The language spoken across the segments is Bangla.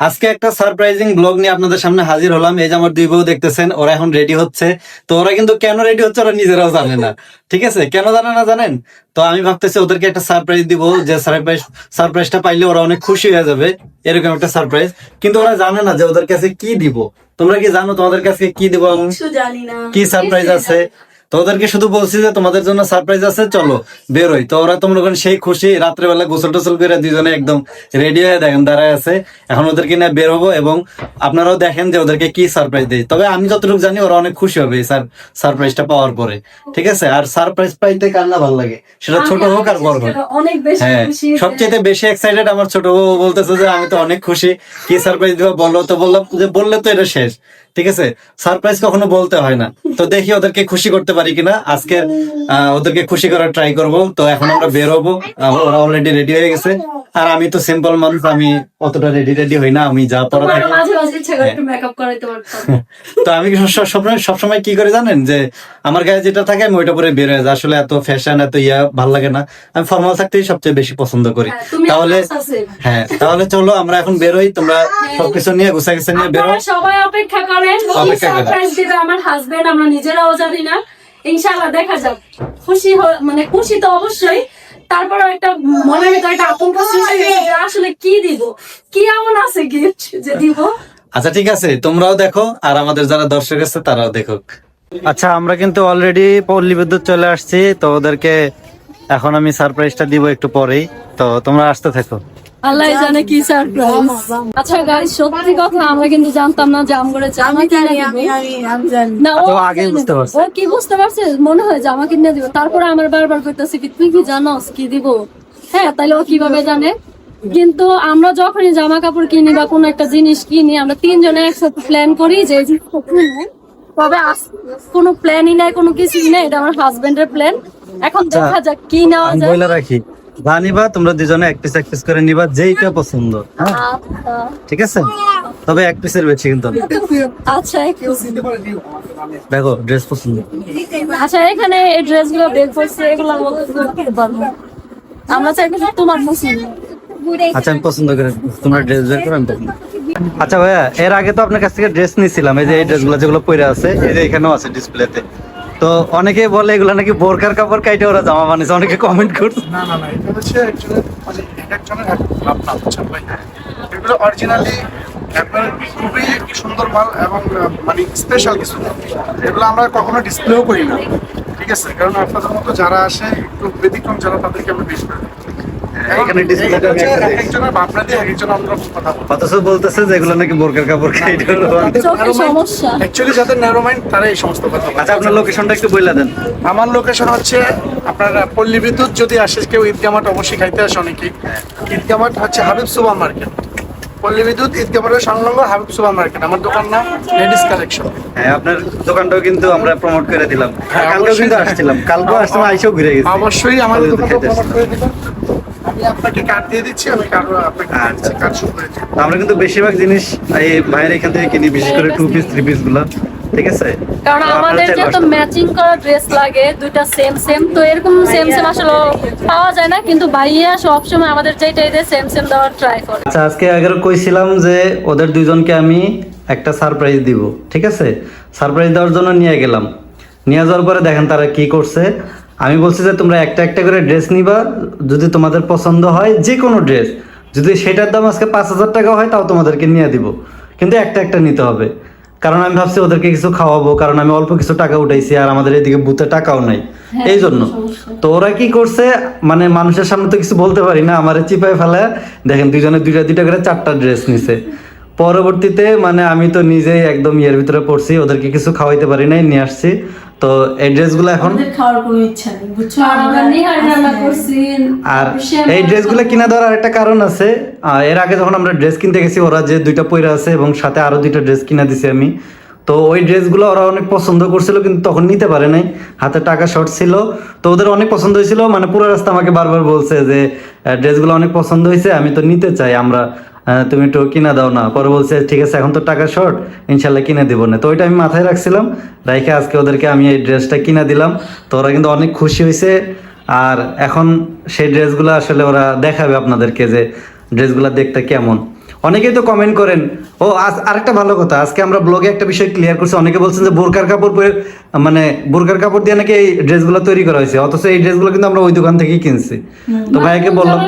আজকে একটা সারপ্রাইজিং ব্লগ নিয়ে আপনাদের সামনে হাজির হলাম। এই যে আমার দুই বউ দেখতেছেন ওরা এখন রেডি হচ্ছে। তো ওরা কিন্তু কেন রেডি হচ্ছে ওরা নিজেরাও জানে না। ঠিক আছে? কেন জানে না জানেন? তো আমি ভাবতেছি ওদেরকে একটা সারপ্রাইজ দিব যে সারপ্রাইজ সারপ্রাইজটা পাইলে ওরা অনেক খুশি হয়ে যাবে। এরকম একটা সারপ্রাইজ কিন্তু ওরা জানে না যে ওদের কাছে কি দিব। তোমরা কি জানো তোমাদের কাছে কি দিব? আমি? কি সারপ্রাইজ আছে? তো ওদেরকে শুধু বলছি যে তোমাদের জন্য সারপ্রাইজ আছে চলো বেরোই। তো ওরা তোমরা ওখানে সেই খুশি রাত্রেবেলা গোসল টোসল করে দুজনে একদম রেডি হয়ে দেখেন দাঁড়ায় আছে। এখন ওদেরকে নিয়ে বের হব এবং আপনারাও দেখেন যে ওদেরকে কি সারপ্রাইজ দেয়। তবে আমি যতটুকু জানি ওরা অনেক খুশি হবে এই সারপ্রাইজটা পাওয়ার পরে। ঠিক আছে? আর সারপ্রাইজ পাইতে কার না ভালো লাগে? সেটা ছোট হোক আর বড় হোক। হ্যাঁ সবচেয়ে বেশি এক্সাইটেড আমার ছোট বউ বলতেছে যে আমি তো অনেক খুশি। কি সারপ্রাইজ দিবা বলো? তো বললাম যে বললে তো এটা শেষ। ঠিক আছে? সারপ্রাইজ কখনো বলতে হয় না। তো দেখি ওদেরকে খুশি করতে পারি কিনা। আজকে ওদেরকে খুশি করার ট্রাই করব। তো এখন আমরা বেরোবো ওরা অলরেডি রেডি হয়ে গেছে। আর আমি তো সিম্পল মানুষ, আমি অতটা রেডি রেডি হই না আমি যা পড়া পারতাম তো আমি সবসময় সবসময় কি করে জানেন যে আমার গায়ে যেটা থাকে আমি ওইটা পরে বের হয়ে যাই। আসলে এত ফ্যাশন এত ইয়া ভালো লাগে না। আমি ফর্মাল থাকতেই সবচেয়ে বেশি পছন্দ করি। হ্যাঁ, তাহলে হ্যাঁ তাহলে চলো আমরা এখন বেরোই তোমরা সবকিছু নিয়ে গুছা গুছা নিয়ে বেরো আপনারা সবাই অপেক্ষা করেন। অপেক্ষা করেন। আমার হাজবেন্ড আমরা নিজেরাও জানি না। ইনশাআল্লাহ দেখা যাক। খুশি মানে খুশি তো অবশ্যই। তারপরে একটা মনের ভিতরে একটা আতঙ্ক সৃষ্টি হয়েছে যে আসলে কি দিব? কি এমন আছে গিফট যে দিব? আচ্ছা ঠিক আছে তোমরাও দেখো আর আমাদের যারা দর্শক আছে তারাও দেখুক। আচ্ছা আমরা কিন্তু অলরেডি পল্লী বিদ্যুৎ চলে আসছি তো ওদেরকে এখন আমি সারপ্রাইজটা দিব একটু পরেই। তো তোমরা আসতে থাকো। আল্লাহ জানে কি সারপ্রাইজ আচ্ছা গাইস সত্যি কথা আমরা কিন্তু জানতাম না যে আমগরে জামা কিনে দিবে। না ও তো আগেই বুঝতে পারছে। ও কি বুঝতে পারছে? মনে হয় জামা কিনে দিব। তারপরে আমার বারবার কইতাছে কি তুই কি জানোস কি দিব? হ্যাঁ তাহলে ও কীভাবে জানে? কিন্তু আমরা যখনই জামা কাপড় কিনি বা কোনো একটা জিনিস কিনি আমরা তিনজনে একসাথে প্ল্যান করি যে তবে কোনো প্ল্যানই নাই কোনো কিছুই নাই। এটা আমার হাজবেন্ডের প্ল্যান এখন দেখা যাক কি নেওয়া যায়। রাখি। যা নিবা তোমরা দুজনে এক পিস এক পিস করে নিবা যেইটা পছন্দ হ্যাঁ? আচ্ছা। ঠিক আছে? তবে এক পিসের বেশি কিন্তু আচ্ছা দেখো ড্রেস পছন্দ। আচ্ছা এখানে এই ড্রেসগুলো বের করছে পারব। আমরা চাই তোমার পছন্দ। আচ্ছা আমি পছন্দ করে তোমরা ড্রেস বের করো আমি পছন্দ আচ্ছা ভাইয়া এর আগে তো আপনার কাছ থেকে ড্রেস নিয়েছিলাম এই যে এই ড্রেসগুলো যেগুলো পরে আছে এই যে এখানেও আছে ডিসপ্লেতে তো অনেকে বলে এগুলো নাকি বোরকার কাপড় কাইটে ওরা জামা বানিয়েছে, অনেকে কমেন্ট করছে। না না না, এটা হচ্ছে একজনের মানে এক একজনের ভাই। এগুলো অরিজিনালি আপনার খুবই সুন্দর মাল এবং মানে স্পেশাল কিছু। এগুলো আমরা কখনো ডিসপ্লেও করি না। ঠিক আছে? কারণ আপনাদের মতো যারা আসে, একটু ব্যতিক্রম যারা, তাদেরকে আমরা বেশি। এখানে display টা আমি এটা একটা হচ্ছে। এক একজনের ভাবনা দিয়ে এক একজন আমরা কথা বলি। অথচ বলতেছে যে এগুলো নাকি বোরকার কাপড় কাইটে ওরা বানায়। চোখের সমস্যা। অ্যাকচুয়ালি যাদের ন্যারো মাইন্ড তারা এই সমস্ত কথা আচ্ছা আপনার লোকেশনটা একটু বইলা দেন। আমার লোকেশন হচ্ছে আপনার পল্লী বিদ্যুৎ যদি আসে কেউ ঈদগা মাঠ অবশ্যই খাইতে আসে অনেকেই ঈদগা মাঠ হচ্ছে হাবিব সুপার মার্কেট। পল্লী বিদ্যুৎ ঈদগা মাঠের সংলগ্ন হাবিব সুপার মার্কেট। আমার দোকান নাম লেডিস কালেকশন। হ্যাঁ আপনার দোকানটাও কিন্তু আমরা প্রমোট করে দিলাম। হ্যাঁ, কালকেও কিন্তু আসছিলাম। কালকেও আসছিলাম আইসেও ঘুরে গেছি। অবশ্যই আমাদের দোকানটা প্রমোট করে দিবেন। আমি আপনাকে কার্ড দিয়ে দিচ্ছি আমি কার্ড আপনাকে দিচ্ছি কার্ড শুরু করে আমরা কিন্তু বেশিরভাগ জিনিস এই ভাইয়ের এখান থেকে কিনি বিশেষ করে টু পিস থ্রি পিসগুলো। ঠিক আছে? কারণ আমাদের ম্যাচিং করা ড্রেস লাগে দুইটা সেম সেম তো এরকম সেম সেম আসলে পাওয়া যায় না কিন্তু ভাইয়া সবসময় আমাদের দেয় সেম সেম দেওয়ার ট্রাই করে। আচ্ছা আজকে আগের কইছিলাম যে ওদের দুইজনকে আমি একটা সারপ্রাইজ দিব ঠিক আছে? সারপ্রাইজ দেওয়ার জন্য নিয়ে গেলাম। নিয়ে যাওয়ার পরে দেখেন তারা কি করছে। আমি বলছি যে তোমরা একটা একটা করে ড্রেস নিবা যদি তোমাদের পছন্দ হয় যে কোনো ড্রেস যদি সেটার দাম আজকে পাঁচ হাজার টাকা হয় তাও তোমাদেরকে নিয়ে দিব। কিন্তু একটা একটা নিতে হবে। কারণ আমি ভাবছি ওদেরকে কিছু খাওয়াবো কারণ আমি অল্প কিছু টাকা উঠাইছি আর আমাদের এদিকে বুথে টাকাও নাই। এই জন্য। তো ওরা কি করছে? মানে মানুষের সামনে তো কিছু বলতে পারি না আমার চিপায় ফেলে দেখেন দুইজনে দুইটা দুইটা করে চারটা ড্রেস নিছে। পরবর্তীতে মানে আমি তো নিজেই একদম ইয়ের ভিতরে পড়ছি ওদেরকে কিছু খাওয়াইতে পারি নাই নিয়ে আসছি। তো এই ড্রেসগুলো এখন? খাওয়ার কোনো ইচ্ছা নেই বুঝছ? আর আমরা নিহার রান্না করছি। আর এই ড্রেসগুলো কিনা দেওয়ার আরেকটা কারণ আছে। এর আগে যখন আমরা ড্রেস কিনতে গেছি ওরা যে দুইটা পয়রা আছে এবং সাথে আরও দুইটা ড্রেস কিনা দিছি আমি। তো ওই ড্রেসগুলো ওরা অনেক পছন্দ করছিল কিন্তু তখন নিতে পারে নাই। হাতে টাকা শর্ট ছিল। তো ওদের অনেক পছন্দ হয়েছিল। মানে পুরো রাস্তা আমাকে বারবার বলছে যে ড্রেসগুলো অনেক পছন্দ হয়েছে আমি তো নিতে চাই আমরা তুমি একটু কিনে দাও না। পরে বলছে, ঠিক আছে, এখন তো টাকা শর্ট ইনশাল্লাহ কিনে দিব না। তো ওইটা আমি মাথায় রাখছিলাম। রাইখে, আজকে ওদেরকে আমি এই ড্রেসটা কিনে দিলাম। তো ওরা কিন্তু অনেক খুশি হয়েছে আর এখন সেই ড্রেসগুলো আসলে ওরা দেখাবে আপনাদেরকে যে ড্রেসগুলো দেখতে কেমন। অনেকেই তো কমেন্ট করেন ও আজ- আরেকটা ভালো কথা আজকে আমরা ব্লগে একটা বিষয় ক্লিয়ার করছি। অনেকে বলছেন যে বোরকার কাপড় পরে মানে বোরকার কাপড় দিয়ে নাকি এই ড্রেসগুলো তৈরি করা হয়েছে? অথচ এই ড্রেসগুলো কিন্তু আমরা ওই দোকান থেকেই কিনছি। তো ভাইকে বললাম।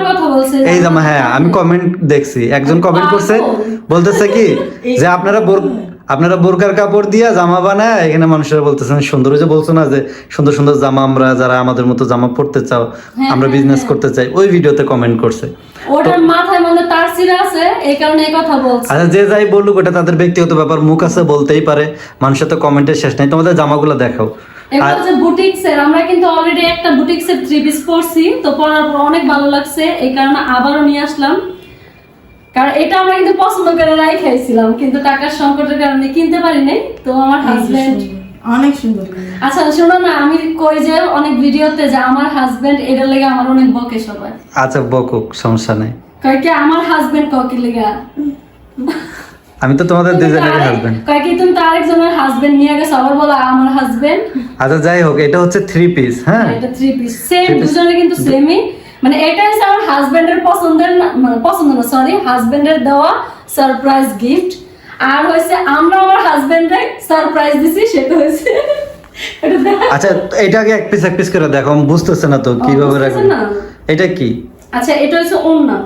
এই জামা হ্যাঁ আমি কমেন্ট দেখছি একজন কমেন্ট করছে বলতেছে কি যে আপনারা বোর আপনারা বোরকার কাপড় দিয়া জামা বানায় এখানে মানুষেরা বলতেছেন সুন্দর যে বলছো না যে সুন্দর সুন্দর জামা আমরা যারা আমাদের মতো জামা পড়তে চাও আমরা বিজনেস করতে চাই। ওই ভিডিওতে কমেন্ট করছে। ওটার মাথায় মধ্যে তার সিরা আছে এই কারণে এই কথা বলছে। আচ্ছা যে যাই বলুক ওটা তাদের ব্যক্তিগত ব্যাপার মুখ আছে বলতেই পারে। মানুষের তো কমেন্টের শেষ নাই। তোমাদের জামাগুলো দেখাও। এগুলো হচ্ছে বুটিক্স এর আমরা কিন্তু অলরেডি একটা বুটিক্স এর থ্রি পিস পরছি তো পরার পর অনেক ভালো লাগছে। এই কারণে আবারও নিয়ে আসলাম। কারণ এটা আমরা কিন্তু পছন্দ করে রাই খাইছিলাম কিন্তু টাকার সংকটের কারণে কিনতে পারি নাই। তো আমার হাজবেন্ড অনেক সুন্দর আচ্ছা শোনো না আমি কই যে অনেক ভিডিওতে যে আমার হাজবেন্ড এটার লেগে আমার অনেক বকে সবাই। আচ্ছা বকুক সমস্যা নেই। কয় কি আমার হাজবেন্ড ককি লেগা? আমি তো তোমাদের দুজনের হাজবেন্ড কয় কি তুমি তো আরেকজনের হাজবেন্ড নিয়ে গেছো আবার বলো আমার হাজবেন্ড আচ্ছা যাই হোক এটা হচ্ছে থ্রি পিস হ্যাঁ? এটা থ্রি পিস সেম দুজনে কিন্তু সেমই মানে এটা হচ্ছে আমার হাজবেন্ডের পছন্দের না- মানে পছন্দ না সরি হাজবেন্ডের দেওয়া সারপ্রাইজ গিফট আর হয়েছে আমরা আমার সারপ্রাইজ দিছি সেটা হয়েছে। আচ্ছা এটা আগে এক পিস এক পিস করে দেখো আমি বুঝতেছে না তো কীভাবে রাখব। এটা কি? আচ্ছা এটা হচ্ছে ওন্না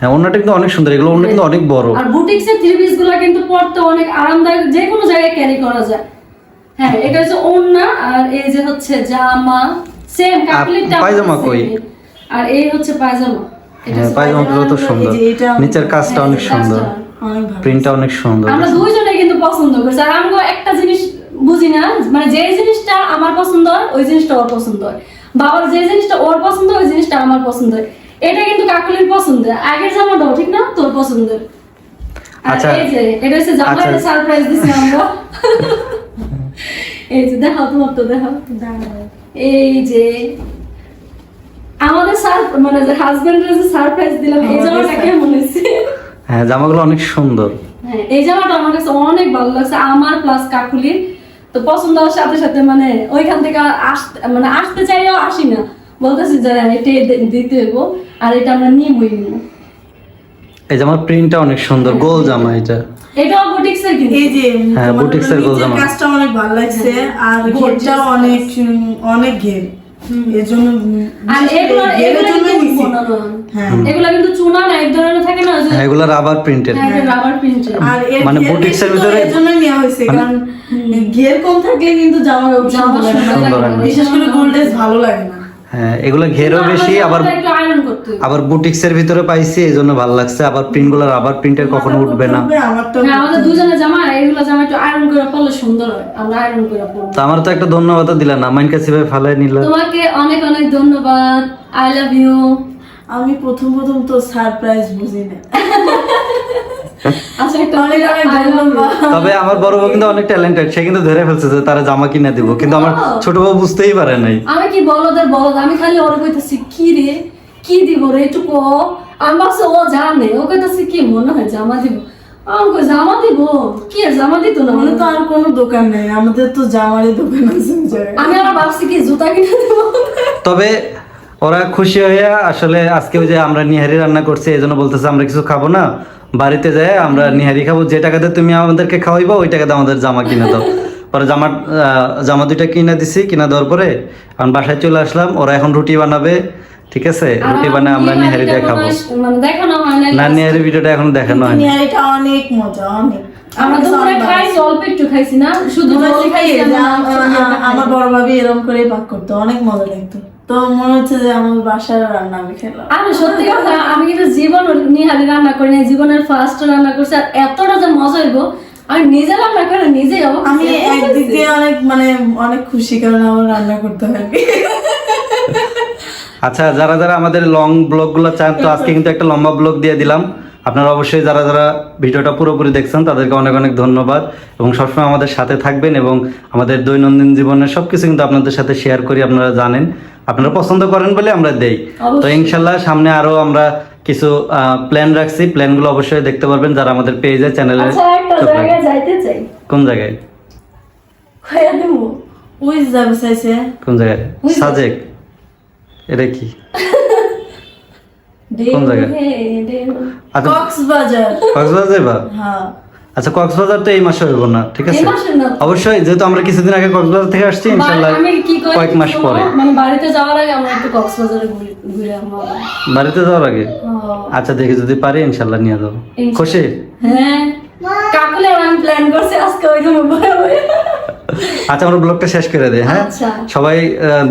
হ্যাঁ অন্যটা কিন্তু অনেক সুন্দর এগুলো অন্য কিন্তু অনেক বড়। আর বুটিক্স এর থ্রি পিসগুলো কিন্তু পড়তে অনেক আরামদায়ক যে কোনো জায়গায় ক্যারি করা যায়। হ্যাঁ এটা হচ্ছে ওন্না আর এই যে হচ্ছে জামা সেম কাপলিটা পায়জামা কই? আর এই হচ্ছে পায়জামা। এটা হ্যাঁ পায়জামাগুলো তো সুন্দর। নিচের কাজটা অনেক সুন্দর। প্রিন্টটা অনেক সুন্দর আমরা দুইজনে কিন্তু পছন্দ করছি। আর আমরা একটা জিনিস বুঝি না মানে যে জিনিসটা আমার পছন্দ হয় ওই জিনিসটা ওর পছন্দ হয়। বাবার যে জিনিসটা ওর পছন্দ ওই জিনিসটা আমার পছন্দ হয়। এটা কিন্তু কাকুলির পছন্দ। আগের জামাটাও ঠিক না? তোর পছন্দের। আর আচ্ছা। এই যে এটা হচ্ছে জামার আচ্ছা। সারপ্রাইজ দিছি আমরা। এই যে দেখাও তোমার তো দেখাও। এই যে আমাদের সার মানে হাজবেন্ডের যে সারপ্রাইজ দিলাম এই জামাটা কেমন হয়েছে? হ্যাঁ জামাগুলো অনেক সুন্দর। হ্যাঁ এই জামাটা আমার কাছে অনেক ভালো লাগছে আমার প্লাস কাকুলির। তো পছন্দ হওয়ার সাথে সাথে মানে ওইখান থেকে আসতে মানে আসতে চাইলেও আসি না। বলতেছি যে হ্যাঁ, এটা দিতে হইব আর এটা আমরা নিবই নিব এই জামার প্রিন্টটা অনেক সুন্দর গোল জামা এটা। এটাও বুটিক্স এর কিন্তু। এই যে হ্যাঁ, বুটিক্স এর নিচের গোলজামা। কাজটা অনেক ভালো লাগছে আর Gorgeous ঘেরটাও অনেক অনেক ঘের। এর জন্য আর এগুলো এগুলো জন্য কিন্তু নিছি। বোনা না। হ্যাঁ এগুলো কিন্তু চুনা না এক ধরনের থাকে না হ্যাঁ এগুলো রাবার প্রিন্টেড রাবার প্রিন্টের আর এর মানে ভিতরে- এর নেওয়া হয়েছে মানে- কারণ ঘের কম থাকলে কিন্তু জামা সুন্দর। বিশেষ করে গোল্ডেজ ভালো লাগে না। হ্যাঁ এগুলো ঘেরও বেশি আবার একটু আয়রন করতে আবার বুটিক্সের ভিতরে পাইছি এই জন্য ভালো লাগছে। আবার প্রিন্টগুলো রাবার প্রিন্টের কখনো উঠবে না। আমার তো হ্যাঁ আমাদের দুজনের জামা এগুলো জামা একটু আয়রন করে পরলে সুন্দর হয়। আমরা আয়রন করে পরবো। আমার তো একটা ধন্যবাদ দিলা না মাইন কাছে ভাই ফালাই নিলা। তোমাকে অনেক অনেক ধন্যবাদ। আই লাভ ইউ আমি প্রথম প্রথম তো সারপ্রাইজ বুঝি না। আচ্ছা তবে আমার বড় বউ কিন্তু অনেক ট্যালেন্টেড সে কিন্তু ধরে ফেলছে যে তারা জামা কিনে দিব কিন্তু আমার ছোট বউ বুঝতেই পারে নাই। আমি কি বলদের বলদ? আমি খালি ওর কইতাছি কি রে? কি দিব রে? একটু কো আমি ভাবছি ও জানে। ও কইতাছি কি মনে হয় জামা দিব? আমি কই জামা দিব? কি জামা দিত না? মানে তো আর কোনো দোকান নেই আমাদের তো জামারই দোকান আছে। আমি আবার ভাবছি কি জুতা কিনে দেব? তবে ওরা খুশি হয়ে আসলে আজকে ওই যে আমরা নিহারি রান্না করছি এই জন্য বলতেছে আমরা কিছু খাব না। বাড়িতে যাই আমরা নিহারি খাব যে টাকাতে তুমি আমাদেরকে খাওয়াইবা ওই টাকাতে আমাদের জামা কিনে দাও। পরে জামা আহ, জামা দুইটা কিনে দিছি কিনে দেওয়ার পরে এখন বাসায় চলে আসলাম ওরা এখন রুটি বানাবে ঠিক আছে? রুটি বানায় আমরা নিহারিটা নিহারিটা খাব হয় না নিহারি ভিডিওটা এখন দেখানো হয়নি। কিন্তু অনেক মজা অনেক। আমরা তো অল্প একটু খাইছি না শুধু বড় ভাবি এরকম করে পাক করতো অনেক মজা লাগতো। তো মনে হচ্ছে যে আমার বাসার রান্না আমি খেলাম। আমি সত্যি কথা আমি কিন্তু জীবন নিহারি রান্না করি নাই জীবনের ফার্স্ট রান্না করছি আর এতটা যে মজা হইব আমি নিজে রান্না করে নিজেই অবাক আমি একদিক দিয়ে অনেক মানে অনেক খুশি কারণ আমার রান্না করতে হয়। আচ্ছা যারা যারা আমাদের লং ব্লগগুলো চান তো আজকে কিন্তু একটা লম্বা ব্লগ দিয়ে দিলাম। আপনারা অবশ্যই যারা যারা ভিডিওটা পুরোপুরি দেখছেন তাদেরকে অনেক অনেক ধন্যবাদ। এবং সবসময় আমাদের সাথে থাকবেন এবং আমাদের দৈনন্দিন জীবনের সব কিছু কিন্তু আপনাদের সাথে শেয়ার করি আপনারা জানেন। আপনারা পছন্দ করেন বলে আমরা দেই। তো ইনশাল্লাহ সামনে আরও আমরা কিছু প্ল্যান রাখছি। প্ল্যানগুলো অবশ্যই দেখতে পারবেন যারা আমাদের পেজে চ্যানেলে আচ্ছা চাই। কোন জায়গায়? কোন জায়গায়? সাজেক। এটা কি? কোন জায়গায়? আচ্ছা। কক্সবাজার। কক্সবাজার যাইবা হ্যাঁ। আচ্ছা কক্সবাজার তো এই মাসে হইব না ঠিক আছে। অবশ্যই যেহেতু আমরা কিছুদিন আগে কক্সবাজার থেকে আসছি করি কয়েক মাস পরে। মানে বাড়িতে যাওয়ার আগে আমরা একটু কক্সবাজারে ঘুরে। বাড়িতে যাওয়ার আগে? আচ্ছা দেখি যদি পারি ইনশাল্লাহ নিয়ে যাব। খুশি? হ্যাঁ। কাকুলে আমি প্ল্যান করছি আজকে ওই রুমে। আচ্ছা আমরা ব্লগটা শেষ করে দিই হ্যাঁ? আচ্ছা। সবাই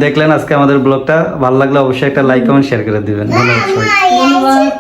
দেখলেন আজকে আমাদের ব্লগটা ভালো লাগলে অবশ্যই একটা লাইক কমেন্ট শেয়ার করে দিবেন। ধন্যবাদ সবাই ধন্যবাদ।